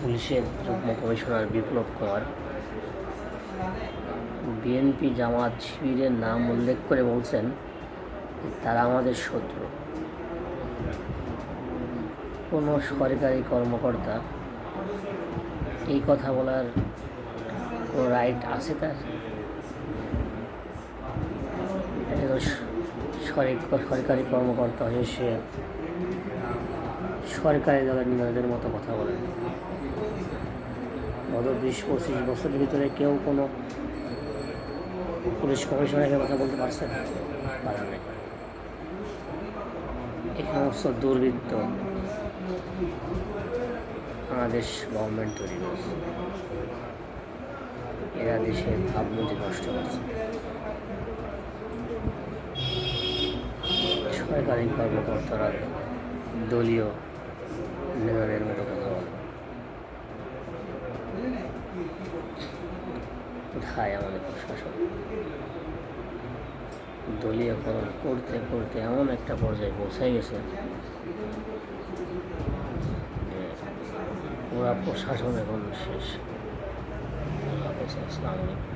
পুলিশের যুগ্ম কমিশনার বিপ্লব কুমার, বিএনপি জামাত শিবিরের নাম উল্লেখ করে বলছেন তারা আমাদের শত্রু। কোনো সরকারি কর্মকর্তা এই কথা বলার কোনো রাইট আছে তার? সরকারি সরকারি কর্মকর্তা হয়ে সে সরকারি দলের নেতাদের মতো কথা বলেন। গত বিশ পঁচিশ বছরের ভিতরে কেউ কোনো পুলিশ কমিশনারের কথা বলতে পারছে না এই সমস্ত দুর্বৃত্ত বাংলাদেশ গভর্নমেন্ট তৈরি করেছে। এরা দেশের ভাবমূর্তি নষ্ট করছে। সরকারি কর্মকর্তারা দলীয় নেতাদের মতো কথা বলে। কোথায় আমাদের প্রশাসন। দলীয়করণ করতে করতে এমন একটা পর্যায়ে পৌঁছে গেছে পুরা প্রশাসন এখন শেষ। আসসালামু